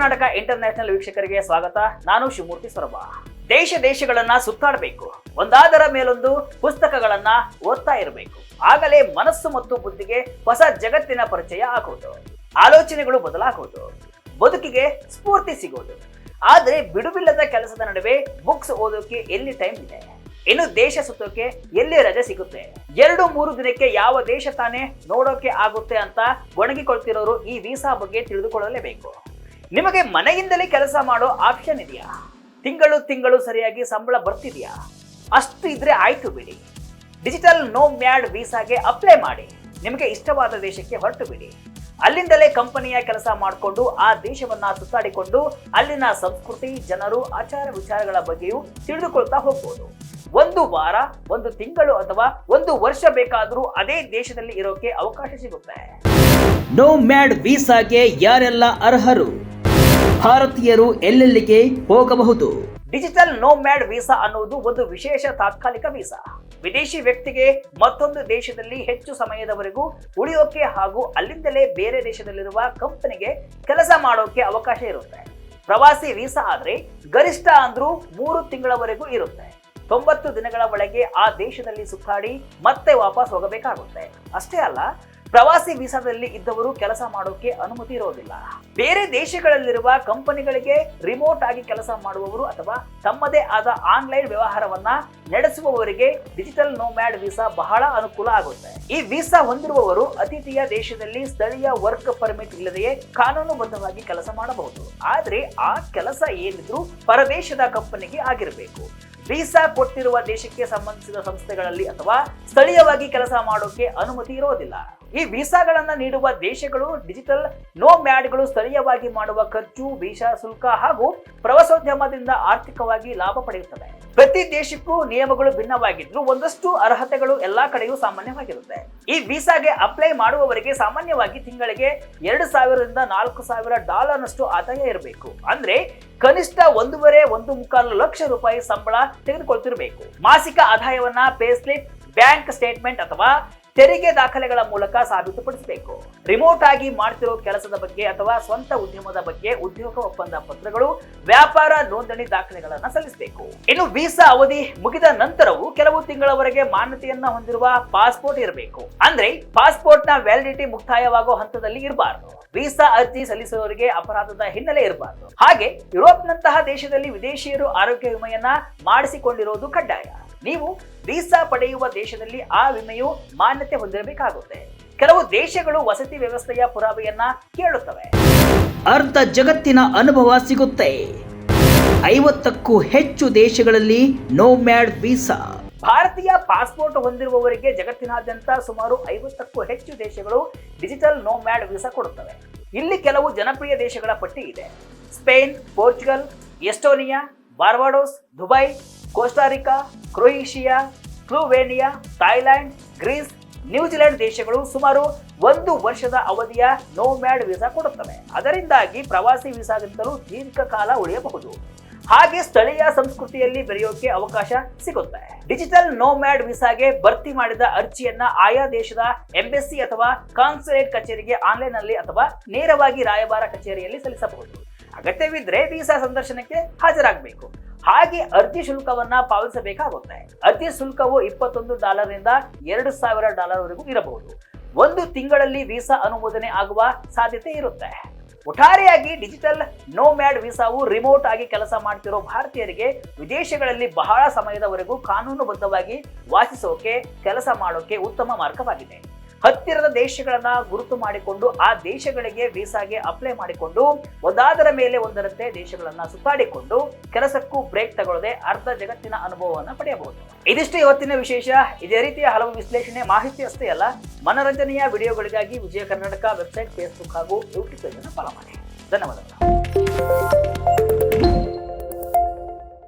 Karnataka international ವೀಕ್ಷಕರಿಗೆ ಸ್ವಾಗತ. ನಾನು ಶಿವಮೂರ್ತಿ ಸೊರಬ. ದೇಶ ದೇಶಗಳನ್ನ ಸುತ್ತಾಡಬೇಕು. ಒಂದಾದರ ಮೇಲೊಂದು ಪುಸ್ತಕಗಳನ್ನ ಓದ್ತಾ ಇರಬೇಕು. ಆಗಲೇ ಮನಸ್ಸು ಮತ್ತು ಬುದ್ಧಿಗೆ ಹೊಸ ಜಗತ್ತಿನ ಪರಿಚಯ ಆಗೋದು. ಆಲೋಚನೆಗಳು ಬದಲಾಗೋದು. ಬದುಕಿಗೆ ಸ್ಫೂರ್ತಿ ಸಿಗೋದು. ಆದ್ರೆ ಬಿಡುವಿಲ್ಲದ ಕೆಲಸದ ನಡುವೆ ಬುಕ್ಸ್ ಓದೋಕೆ ಎಲ್ಲಿ ಟೈಮ್ ಇದೆ? ಇನ್ನು ದೇಶ ಸುತ್ತೋಕೆ ಎಲ್ಲಿ ರಜೆ ಸಿಗುತ್ತೆ? ಎರಡು ಮೂರು ದಿನಕ್ಕೆ ಯಾವ ದೇಶ ತಾನೇ ನೋಡೋಕೆ ಆಗುತ್ತೆ ಅಂತ ಒಣಗಿಕೊಳ್ತಿರೋರು ಈ ವೀಸಾ ಬಗ್ಗೆ ತಿಳಿದುಕೊಳ್ಳಲೇಬೇಕು. ನಿಮಗೆ ಮನೆಯಿಂದಲೇ ಕೆಲಸ ಮಾಡೋ ಆಪ್ಷನ್ ಇದೆಯಾ? ತಿಂಗಳು ತಿಂಗಳು ಸರಿಯಾಗಿ ಸಂಬಳ ಬರ್ತಿದೆಯಾ? ಅಷ್ಟು ಇದ್ರೆ ಆಯ್ತು ಬಿಡಿ. ಡಿಜಿಟಲ್ ನೋ ಮ್ಯಾಡ್ ವೀಸಾಗೆ ಅಪ್ಲೈ ಮಾಡಿ. ನಿಮಗೆ ಇಷ್ಟವಾದ ದೇಶಕ್ಕೆ ಹೊರಟು ಬಿಡಿ. ಅಲ್ಲಿಂದಲೇ ಕಂಪನಿಯ ಕೆಲಸ ಮಾಡಿಕೊಂಡು ಆ ದೇಶವನ್ನ ಸುತ್ತಾಡಿಕೊಂಡು ಅಲ್ಲಿನ ಸಂಸ್ಕೃತಿ, ಜನರು, ಆಚಾರ ವಿಚಾರಗಳ ಬಗ್ಗೆಯೂ ತಿಳಿದುಕೊಳ್ತಾ ಹೋಗ್ಬೋದು. ಒಂದು ವಾರ, ಒಂದು ತಿಂಗಳು ಅಥವಾ ಒಂದು ವರ್ಷ ಬೇಕಾದರೂ ಅದೇ ದೇಶದಲ್ಲಿ ಇರೋಕೆ ಅವಕಾಶ ಸಿಗುತ್ತೆ. ನೋ ಮ್ಯಾಡ್ ವೀಸಾಗೆ ಯಾರೆಲ್ಲ ಅರ್ಹರು? ಭಾರತೀಯರು ಎಲ್ಲೆಲ್ಲಿಗೆ ಹೋಗಬಹುದು? ಡಿಜಿಟಲ್ ನೋ ಮ್ಯಾಡ್ ವೀಸಾ ಅನ್ನುವುದು ಒಂದು ವಿಶೇಷ ತಾತ್ಕಾಲಿಕ ವೀಸಾ ವಿದೇಶಿ ವ್ಯಕ್ತಿಗೆ ಮತ್ತೊಂದು ದೇಶದಲ್ಲಿ ಹೆಚ್ಚು ಸಮಯದವರೆಗೂ ಉಳಿಯೋಕೆ ಹಾಗೂ ಅಲ್ಲಿಂದಲೇ ಬೇರೆ ದೇಶದಲ್ಲಿರುವ ಕಂಪನಿಗೆ ಕೆಲಸ ಮಾಡೋಕೆ ಅವಕಾಶ ಇರುತ್ತೆ. ಪ್ರವಾಸಿ ವೀಸಾ ಆದರೆ ಗರಿಷ್ಠ ಅಂದ್ರೂ ಮೂರು ತಿಂಗಳವರೆಗೂ ಇರುತ್ತೆ. ತೊಂಬತ್ತು ದಿನಗಳ ಒಳಗೆ ಆ ದೇಶದಲ್ಲಿ ಸುತ್ತಾಡಿ ಮತ್ತೆ ವಾಪಸ್ ಹೋಗಬೇಕಾಗುತ್ತೆ. ಅಷ್ಟೇ ಅಲ್ಲ ಪ್ರವಾಸಿ ವೀಸಾದಲ್ಲಿ ಇದ್ದವರು ಕೆಲಸ ಮಾಡೋಕೆ ಅನುಮತಿ ಇರೋದಿಲ್ಲ. ಬೇರೆ ದೇಶಗಳಲ್ಲಿರುವ ಕಂಪನಿಗಳಿಗೆ ರಿಮೋಟ್ ಆಗಿ ಕೆಲಸ ಮಾಡುವವರು ಅಥವಾ ತಮ್ಮದೇ ಆದ ಆನ್ಲೈನ್ ವ್ಯವಹಾರವನ್ನ ನಡೆಸುವವರಿಗೆ ಡಿಜಿಟಲ್ ನೋಮ್ಯಾಡ್ ವೀಸಾ ಬಹಳ ಅನುಕೂಲ ಆಗುತ್ತೆ. ಈ ವೀಸಾ ಹೊಂದಿರುವವರು ಅತಿಥಿಯ ದೇಶದಲ್ಲಿ ಸ್ಥಳೀಯ ವರ್ಕ್ ಪರ್ಮಿಟ್ ಇಲ್ಲದೆಯೇ ಕಾನೂನುಬದ್ಧವಾಗಿ ಕೆಲಸ ಮಾಡಬಹುದು. ಆದ್ರೆ ಆ ಕೆಲಸ ಏನಿದ್ರು ಪರದೇಶದ ಕಂಪನಿಗೆ ಆಗಿರಬೇಕು. ವೀಸಾ ಕೊಟ್ಟಿರುವ ದೇಶಕ್ಕೆ ಸಂಬಂಧಿಸಿದ ಸಂಸ್ಥೆಗಳಲ್ಲಿ ಅಥವಾ ಸ್ಥಳೀಯವಾಗಿ ಕೆಲಸ ಮಾಡೋಕೆ ಅನುಮತಿ ಇರೋದಿಲ್ಲ. ಈ ವೀಸಾಗಳನ್ನು ನೀಡುವ ದೇಶಗಳು ಡಿಜಿಟಲ್ ನೋ ಮ್ಯಾಡ್ಗಳು ಸ್ಥಳೀಯವಾಗಿ ಮಾಡುವ ಖರ್ಚು, ವೀಸಾ ಶುಲ್ಕ ಹಾಗೂ ಪ್ರವಾಸೋದ್ಯಮದಿಂದ ಆರ್ಥಿಕವಾಗಿ ಲಾಭ ಪಡೆಯುತ್ತದೆ ಪ್ರತಿ ದೇಶಕ್ಕೂ ನಿಯಮಗಳು ಭಿನ್ನವಾಗಿದ್ದು ಒಂದಷ್ಟು ಅರ್ಹತೆಗಳು ಎಲ್ಲಾ ಕಡೆಯೂ ಸಾಮಾನ್ಯವಾಗಿರುತ್ತೆ. ಈ ವೀಸಾಗೆ ಅಪ್ಲೈ ಮಾಡುವವರಿಗೆ ಸಾಮಾನ್ಯವಾಗಿ ತಿಂಗಳಿಗೆ ಎರಡು ಸಾವಿರದಿಂದ ನಾಲ್ಕು ಸಾವಿರ ಡಾಲರ್ನಷ್ಟು ಆದಾಯ ಇರಬೇಕು. ಅಂದ್ರೆ ಕನಿಷ್ಠ ಒಂದೂವರೆ, ಒಂದು ಮುಕ್ಕಾಲು ಲಕ್ಷ ರೂಪಾಯಿ ಸಂಬಳ ತೆಗೆದುಕೊಳ್ತಿರಬೇಕು. ಮಾಸಿಕ ಆದಾಯವನ್ನ ಪೇ ಸ್ಲಿಪ್ ಬ್ಯಾಂಕ್ ಸ್ಟೇಟ್ಮೆಂಟ್ ಅಥವಾ ತೆರಿಗೆ ದಾಖಲೆಗಳ ಮೂಲಕ ಸಾಬೀತುಪಡಿಸಬೇಕು. ರಿಮೋಟ್ ಆಗಿ ಮಾಡ್ತಿರೋ ಕೆಲಸದ ಬಗ್ಗೆ ಅಥವಾ ಸ್ವಂತ ಉದ್ಯಮದ ಬಗ್ಗೆ ಉದ್ಯೋಗ ಒಪ್ಪಂದ ಪತ್ರಗಳು ವ್ಯಾಪಾರ ನೋಂದಣಿ ದಾಖಲೆಗಳನ್ನ ಸಲ್ಲಿಸಬೇಕು. ಇನ್ನು ವೀಸಾ ಅವಧಿ ಮುಗಿದ ನಂತರವೂ ಕೆಲವು ತಿಂಗಳವರೆಗೆ ಮಾನ್ಯತೆಯನ್ನ ಹೊಂದಿರುವ ಪಾಸ್ಪೋರ್ಟ್ ಇರಬೇಕು. ಅಂದ್ರೆ ಪಾಸ್ಪೋರ್ಟ್ನ ವ್ಯಾಲಿಡಿಟಿ ಮುಕ್ತಾಯವಾಗೋ ಹಂತದಲ್ಲಿ ಇರಬಾರದು. ವೀಸಾ ಅರ್ಜಿ ಸಲ್ಲಿಸುವವರಿಗೆ ಅಪರಾಧದ ಹಿನ್ನೆಲೆ ಇರಬಾರದು. ಹಾಗೆ ಯುರೋಪ್ನಂತಹ ದೇಶದಲ್ಲಿ ವಿದೇಶಿಯರು ಆರೋಗ್ಯ ವಿಮೆಯನ್ನ ಮಾಡಿಸಿಕೊಂಡಿರುವುದು ಕಡ್ಡಾಯ. ನೀವು ವೀಸಾ ಪಡೆಯುವ ದೇಶದಲ್ಲಿ ಆ ವಿಮೆಯು ಮಾನ್ಯತೆ ಹೊಂದಿರಬೇಕಾಗುತ್ತೆ. ಕೆಲವು ದೇಶಗಳು ವಸತಿ ವ್ಯವಸ್ಥೆಯ ಪುರಾವೆಯನ್ನ ಕೇಳುತ್ತವೆ. ಅರ್ಧ ಜಗತ್ತಿನ ಅನುಭವ ಸಿಗುತ್ತೆ. ಐವತ್ತಕ್ಕೂ ಹೆಚ್ಚು ದೇಶಗಳಲ್ಲಿ ನೋ ಮ್ಯಾಡ್ ವೀಸಾ ಭಾರತೀಯ ಪಾಸ್ಪೋರ್ಟ್ ಹೊಂದಿರುವವರಿಗೆ ಜಗತ್ತಿನಾದ್ಯಂತ ಸುಮಾರು ಐವತ್ತಕ್ಕೂ ಹೆಚ್ಚು ದೇಶಗಳು ಡಿಜಿಟಲ್ ನೋ ಮ್ಯಾಡ್ ವೀಸಾ ಕೊಡುತ್ತವೆ. ಇಲ್ಲಿ ಕೆಲವು ಜನಪ್ರಿಯ ದೇಶಗಳ ಪಟ್ಟಿ ಇದೆ. Spain, Portugal, Estonia Barbados Dubai Costa Rica Croatia, Slovenia Thailand Greece New Zealand ದೇಶಗಳು ಸುಮಾರು ಒಂದು ವರ್ಷದ ಅವಧಿಯ ನೋ ಮ್ಯಾಡ್ ವೀಸಾ ಕೊಡುತ್ತವೆ. ಅದರಿಂದಾಗಿ ಪ್ರವಾಸಿ ವೀಸಾಗಿಂತಲೂ ದೀರ್ಘಕಾಲ ಉಳಿಯಬಹುದು. ಹಾಗೆ ಸ್ಥಳೀಯ ಸಂಸ್ಕೃತಿಯಲ್ಲಿ ಬೆರೆಯೋಕೆ ಅವಕಾಶ ಸಿಗುತ್ತೆ. ಡಿಜಿಟಲ್ ನೋ ಮ್ಯಾಡ್ ವೀಸಾಗೆ ಭರ್ತಿ ಮಾಡಿದ ಅರ್ಜಿಯನ್ನ ಆಯಾ ದೇಶದ ಎಂಬೆಸಿ ಅಥವಾ ಕಾನ್ಸುಲೇಟ್ ಕಚೇರಿಗೆ ಆನ್ಲೈನ್ನಲ್ಲಿ ಅಥವಾ ನೇರವಾಗಿ ರಾಯಭಾರ ಕಚೇರಿಯಲ್ಲಿ ಸಲ್ಲಿಸಬಹುದು. ಅಗತ್ಯವಿದ್ರೆ ವೀಸಾ ಸಂದರ್ಶನಕ್ಕೆ ಹಾಜರಾಗಬೇಕು. ಹಾಗೆ ಅರ್ಜಿ ಶುಲ್ಕವನ್ನ ಪಾವತಿಸಬೇಕಾಗುತ್ತೆ. ಅರ್ಜಿ ಶುಲ್ಕವು ಇಪ್ಪತ್ತೊಂದು ಡಾಲರ್ನಿಂದ ಎರಡು ಸಾವಿರ ಡಾಲರ್ ವರೆಗೂ ಇರಬಹುದು. ಒಂದು ತಿಂಗಳಲ್ಲಿ ವೀಸಾ ಅನುಮೋದನೆ ಆಗುವ ಸಾಧ್ಯತೆ ಇರುತ್ತೆ. ಒಟ್ಟಾರೆಯಾಗಿ ಡಿಜಿಟಲ್ ನೋ ಮ್ಯಾಡ್ ವೀಸಾವು ರಿಮೋಟ್ ಆಗಿ ಕೆಲಸ ಮಾಡ್ತಿರೋ ಭಾರತೀಯರಿಗೆ ವಿದೇಶಗಳಲ್ಲಿ ಬಹಳ ಸಮಯದವರೆಗೂ ಕಾನೂನುಬದ್ಧವಾಗಿ ವಾಸಿಸೋಕೆ, ಕೆಲಸ ಮಾಡೋಕೆ ಉತ್ತಮ ಮಾರ್ಗವಾಗಿದೆ. ಹತ್ತಿರದ ದೇಶಗಳನ್ನ ಗುರುತು ಮಾಡಿಕೊಂಡು ಆ ದೇಶಗಳಿಗೆ ವೀಸಾಗೆ ಅಪ್ಲೈ ಮಾಡಿಕೊಂಡು ಒಂದಾದರ ಮೇಲೆ ಒಂದರಂತೆ ದೇಶಗಳನ್ನ ಸುತ್ತಾಡಿಕೊಂಡು ಕೆಲಸಕ್ಕೂ ಬ್ರೇಕ್ ತಗೊಳ್ಳದೆ ಅರ್ಧ ಜಗತ್ತಿನ ಅನುಭವವನ್ನು ಪಡೆಯಬಹುದು. ಇದಿಷ್ಟು ಇವತ್ತಿನ ವಿಶೇಷ. ಇದೇ ರೀತಿಯ ಹಲವು ವಿಶ್ಲೇಷಣೆ, ಮಾಹಿತಿ ಅಷ್ಟೇ ಅಲ್ಲ, ಮನರಂಜನೆಯ ವಿಡಿಯೋಗಳಿಗಾಗಿ ವಿಜಯ ಕರ್ನಾಟಕ ವೆಬ್ಸೈಟ್ ಫೇಸ್ಬುಕ್ ಹಾಗೂ ಯೂಟ್ಯೂಬ್ ಪೇಜ್ ಅನ್ನು ಫಾಲೋ ಮಾಡಿ. ಧನ್ಯವಾದಗಳು.